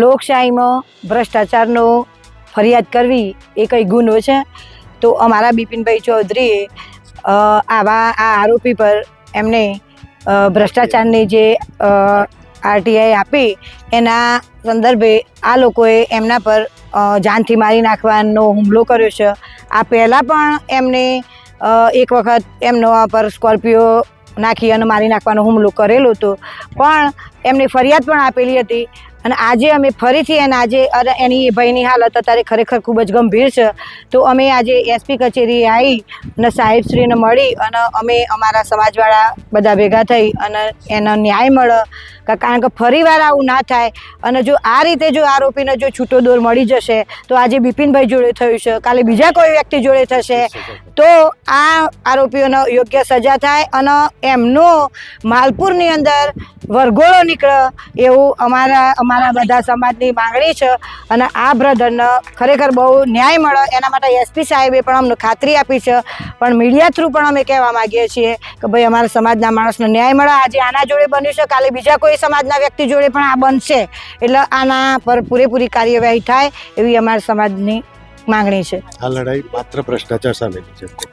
લોકશાહીમાં ભ્રષ્ટાચારનો ફરિયાદ કરવી એ કંઈ ગુનો છે? તો અમારા બિપિનભાઈ ચૌધરીએ આવા આ આરોપી પર એમને ભ્રષ્ટાચારની જે આરટીઆઈ આપી, એના સંદર્ભે આ લોકોએ એમના પર જાનથી મારી નાખવાનો હુમલો કર્યો છે. આ પહેલાં પણ એમને એક વખત એમનો પર સ્કોર્પિયો નાખી અને મારી નાખવાનો હુમલો કરેલો હતો. પણ એમની ફરિયાદ પણ આપેલી હતી. અને આજે અમે ફરીથી એને આજે એની ભાઈની હાલત અત્યારે ખરેખર ખૂબ જ ગંભીર છે. તો અમે આજે એસપી કચેરીએ આવી અને સાહેબશ્રીને મળી અને અમે અમારા સમાજવાળા બધા ભેગા થઈ અને એનો ન્યાય મળે. કારણ કે ફરીવાર આવું ના થાય અને જો આ રીતે જો આરોપીને જો છૂટો દોર મળી જશે તો આજે બિપિનભાઈ જોડે થયું છે. કાલે બીજા કોઈ વ્યક્તિ જોડે થશે. તો આ આરોપીઓનો યોગ્ય સજા થાય અને એમનો માલપુરની અંદર વરઘોડો નીકળે એવું અમારા અમારા બધા સમાજની માંગણી છે અને આ બ્રધરને ખરેખર બહુ ન્યાય મળે. એના માટે એસપી સાહેબે પણ અમને ખાતરી આપી છે. પણ મીડિયા થ્રુ પણ અમે કહેવા માગીએ છીએ કે ભાઈ અમારા સમાજના માણસને ન્યાય મળે. આજે આના જોડે બન્યું છે કાલે બીજા કોઈ સમાજના વ્યક્તિ જોડે પણ આ બનશે. એટલે આના પર પૂરેપૂરી કાર્યવાહી થાય એવી અમારા સમાજની માંગણી છે. આ લડાઈ માત્ર ભ્રષ્ટાચાર સામેની છે.